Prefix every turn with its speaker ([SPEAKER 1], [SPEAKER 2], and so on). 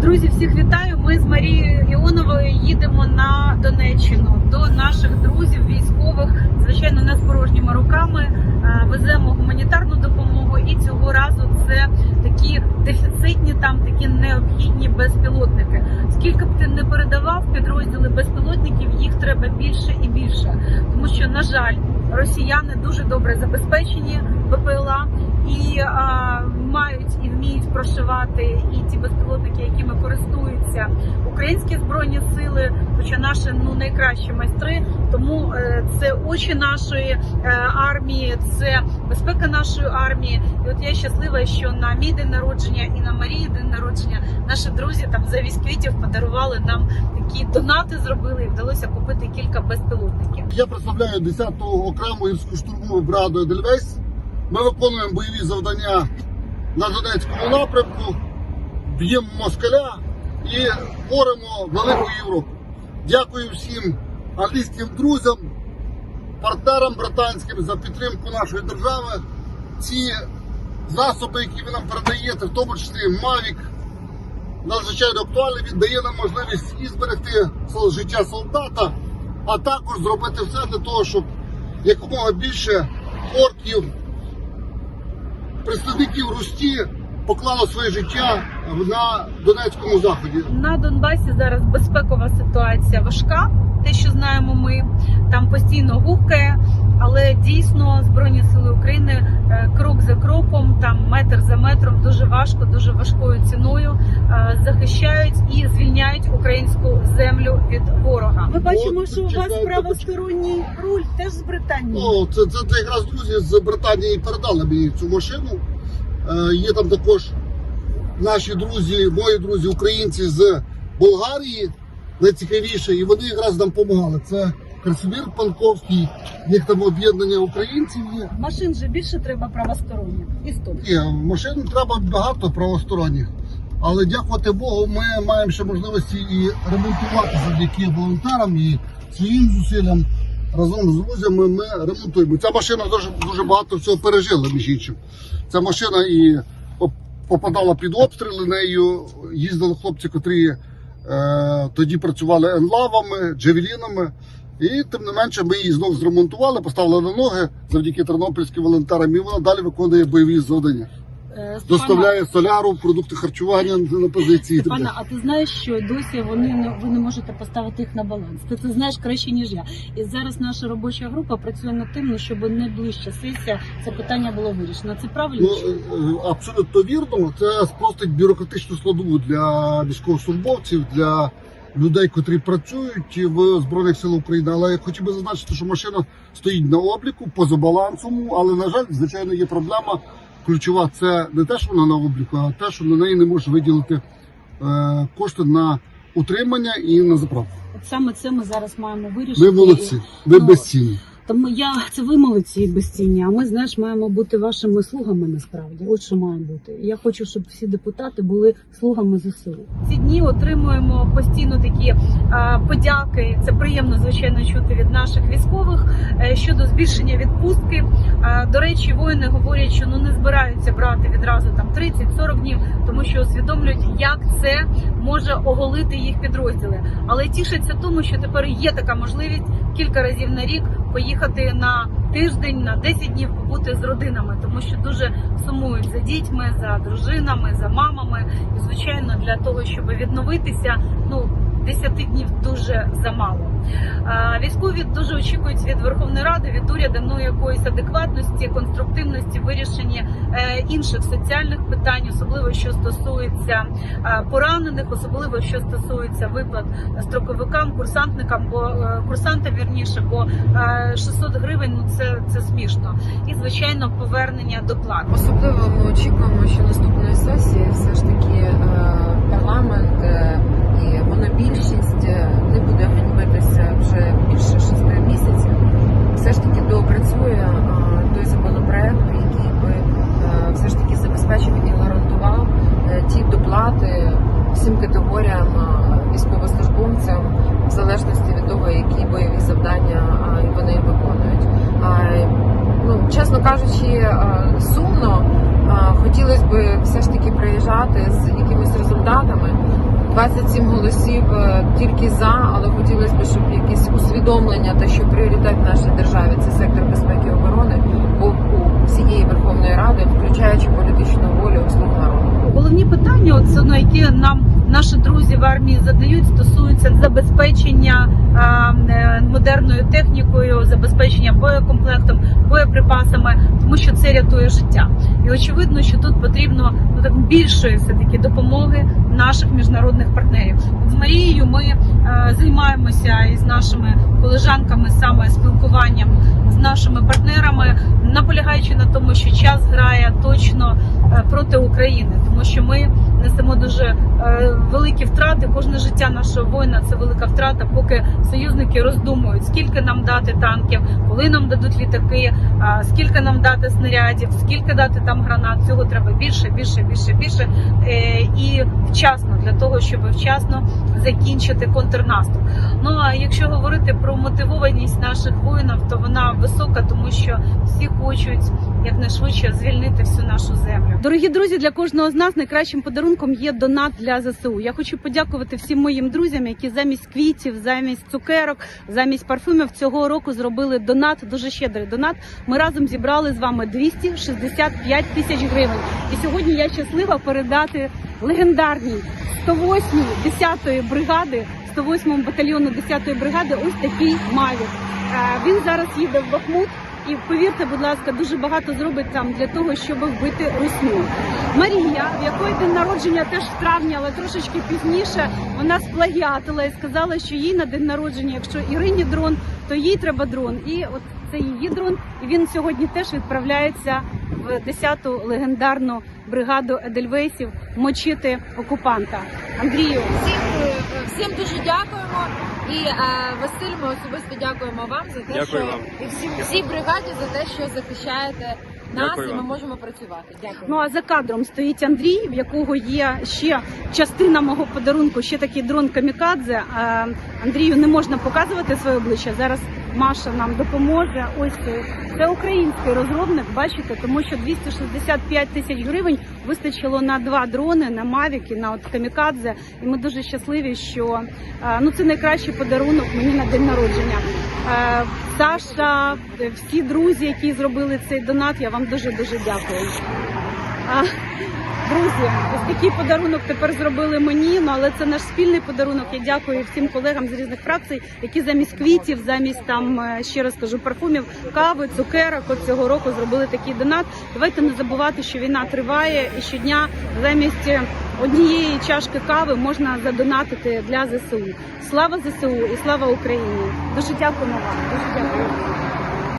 [SPEAKER 1] Друзі, всіх вітаю. Ми з Марією Іоновою їдемо на Донеччину до наших друзів, військових. Звичайно, не з порожніми руками. Е, Веземо гуманітарну допомогу, і цього разу це такі дефіцитні, там такі необхідні безпілотники. Скільки б ти не передавав підрозділи безпілотників, їх треба більше і більше, тому що на жаль, росіяни дуже добре забезпечені БПЛА і а, мають і вміють прошивати і ті безпілотники, якими користуються українські збройні сили, хоча наші ну найкращі майстри. Тому е, це очі нашої е, армії, це безпека нашої армії. І от я щаслива, що на мій день народження і на Марії день народження наші друзі там за квітів подарували нам такі донати, зробили і вдалося купити кілька безпілотників.
[SPEAKER 2] Я представляю 10-ту окрему гірську штурмову бригаду Едельвейс. Ми виконуємо бойові завдання на Донецькому напрямку, б'ємо москаля і боремо велику Європу. Дякую всім англійським друзям, партнерам британським за підтримку нашої держави. Ці засоби, які ви нам передаєте, в тому числі Mavic, надзвичайно актуальний, він дає нам можливість і зберегти життя солдата, а також зробити все для того, щоб якомога більше орків, представників Русті поклало своє життя на Донецькому заході.
[SPEAKER 1] На Донбасі зараз безпекова ситуація важка. Те, що знаємо, ми там постійно гукає, але дійсно збройні сили України е, крок за кроком, там метр за метром, дуже важко, дуже важкою ціною е, захищають і звільняють українську землю від ворога. Ми бачимо,
[SPEAKER 2] От,
[SPEAKER 1] що у вас правосторонній руль теж з Британії.
[SPEAKER 2] Ну, це, це, це якраз друзі з Британії передали мені цю машину. Е, є там також наші друзі, мої друзі, українці з Болгарії, найцікавіше, і вони якраз нам допомагали. Це Красимір Панковський, їх там об'єднання українців є.
[SPEAKER 1] Машин же більше треба правосторонніх. І стоп.
[SPEAKER 2] Ні, машин треба багато правосторонніх. Але дякувати Богу, ми маємо ще можливості і ремонтувати завдяки волонтерам і своїм зусиллям. Разом з друзями ми ремонтуємо. Ця машина дуже, дуже багато всього пережила, між іншим. Ця машина і попадала під обстріли нею. Їздили хлопці, котрі е, тоді працювали енлавами, джевелінами. І тим не менше ми її знов зремонтували, поставили на ноги завдяки тернопільським волонтерам. І вона далі виконує бойові завдання.
[SPEAKER 1] Е,
[SPEAKER 2] Доставляє соляру, продукти харчування на позиції.
[SPEAKER 1] Пане, а ти знаєш, що досі вони не ви не можете поставити їх на баланс. Ти це знаєш краще ніж я. І зараз наша робоча група працює над тим, ну, щоб найближча сесія це питання було вирішено. Це правильно?
[SPEAKER 2] Ну, е, е, абсолютно вірно. Це спростить бюрократичну складову для військовослужбовців, для людей, котрі працюють в збройних силах України. Але я хотів би зазначити, що машина стоїть на обліку поза балансом. Але на жаль, звичайно, є проблема. Ключова це не те, що вона на обліку, а те, що на неї не може виділити е, кошти на утримання і на заправку.
[SPEAKER 1] От саме це ми зараз маємо вирішити.
[SPEAKER 2] Ви молодці, ви
[SPEAKER 1] Ну,
[SPEAKER 2] безцінні.
[SPEAKER 1] Тому я це ви молодці і безцінні. А ми знаєш, маємо бути вашими слугами насправді. От що має бути. Я хочу, щоб всі депутати були слугами ЗСУ. Ці дні отримуємо постійно такі а, подяки. Це приємно звичайно чути від наших військових е, щодо збільшення відпустки. А, до речі, воїни говорять, що ну не збираються брати відразу там 30-40 днів, тому що усвідомлюють, як це може оголити їх підрозділи. Але тішаться тому, що тепер є така можливість кілька разів на рік поїхати на тиждень, на 10 днів побути з родинами, тому що дуже сумують за дітьми, за дружинами, за мамами. І звичайно, для того, щоб відновитися, ну 10 днів дуже замало. Військові дуже очікують від Верховної Ради, від уряду ну якоїсь адекватності, конструктивності в вирішенні е, інших соціальних питань, особливо що стосується е, поранених, особливо що стосується виплат строковикам, курсантникам, бо е, курсантам вірніше, бо е, 600 гривень ну це, це смішно. І звичайно, повернення до плат.
[SPEAKER 3] Особливо ми очікуємо, що наступної сесії все ж таки парламент і монобільшість е, не буде ганьбитися вже більше шести місяців. Все ж таки доопрацює е, той законопроект, який би е, все ж таки забезпечив і гарантував ті доплати всім категоріям військовослужбовцям в залежності від того, які бойові завдання вони виконують. Ну, чесно кажучи, сумно. Хотілося б все ж таки приїжджати з якимись результатами, 27 голосів е, тільки за, але хотілося б, щоб якісь усвідомлення, те, що пріоритет нашій державі це сектор безпеки і оборони, був у всієї Верховної Ради, включаючи політичну волю слуг народу.
[SPEAKER 1] Головні питання, от, все одно, які нам наші друзі в армії задають, стосуються забезпечення е, модерною технікою, забезпечення боєкомплектом, боєприпасами, тому що це рятує життя. І очевидно, що тут потрібно ну більшої все таки допомоги наших міжнародних партнерів. От з Марією ми е, займаємося із нашими колежанками саме спілкуванням з нашими партнерами, наполягаючи на тому, що час грає точно е, проти України, тому що ми несемо дуже е, великі втрати. Кожне життя нашого воїна це велика втрата, поки союзники роздумують, скільки нам дати танків, коли нам дадуть літаки, а, скільки нам дати снарядів, скільки дати там гранат. Цього треба більше, більше, більше, більше Е, і вчасно для того, щоб вчасно закінчити контрнаступ. Ну а якщо говорити про мотивованість наших воїнів, то вона висока, тому що всі хочуть якнайшвидше звільнити всю нашу землю. Дорогі друзі, для кожного з нас найкращим подарунком є донат для ЗСУ. Я хочу подякувати всім моїм друзям, які замість квітів, замість цукерок, замість парфумів цього року зробили донат. Дуже щедрий донат. Ми разом зібрали з вами 265 тисяч гривень. І сьогодні я щаслива передати легендарній 108 10-ї бригади, 108 батальйону 10-ї бригади. Ось такий мавік. Е, Він зараз їде в Бахмут. І повірте, будь ласка, дуже багато зробить там для того, щоб вбити русню. Марія, в якої день народження теж в травні, але трошечки пізніше, вона сплагіатила і сказала, що їй на день народження, якщо Ірині дрон, то їй треба дрон. І от це її дрон. І він сьогодні теж відправляється в 10-ту легендарну бригаду Едельвейсів мочити окупанта. Андрію,
[SPEAKER 3] Всім, е, всім дуже дякуємо. І е, Василь, ми особисто дякуємо вам за те,
[SPEAKER 4] Дякую
[SPEAKER 3] що
[SPEAKER 4] вам.
[SPEAKER 3] і всім всій бригаді за те, що захищаєте нас,
[SPEAKER 4] Дякую
[SPEAKER 3] і ми
[SPEAKER 4] вам.
[SPEAKER 3] можемо працювати. Дякую.
[SPEAKER 1] Ну а за кадром стоїть Андрій, в якого є ще частина мого подарунку, ще такий дрон камікадзе. Е, Андрію не можна показувати своє обличчя. Зараз Маша нам допоможе. Ось це, це український розробник. Бачите, тому що 265 тисяч гривень вистачило на два дрони, на і на от камікадзе. І ми дуже щасливі, що е, ну це найкращий подарунок мені на день народження. Е, Саша, е, всі друзі, які зробили цей донат, я вам дуже дуже дякую. Друзі, ось такий подарунок тепер зробили мені. Ну але це наш спільний подарунок. Я дякую всім колегам з різних фракцій, які замість квітів, замість там е, ще раз кажу, парфумів, кави, цукерок от цього року зробили такий донат. Давайте не забувати, що війна триває, і щодня замість е, однієї чашки кави можна задонатити для ЗСУ. Слава ЗСУ і слава Україні! Дуже дякуємо вам. Дуже дякую.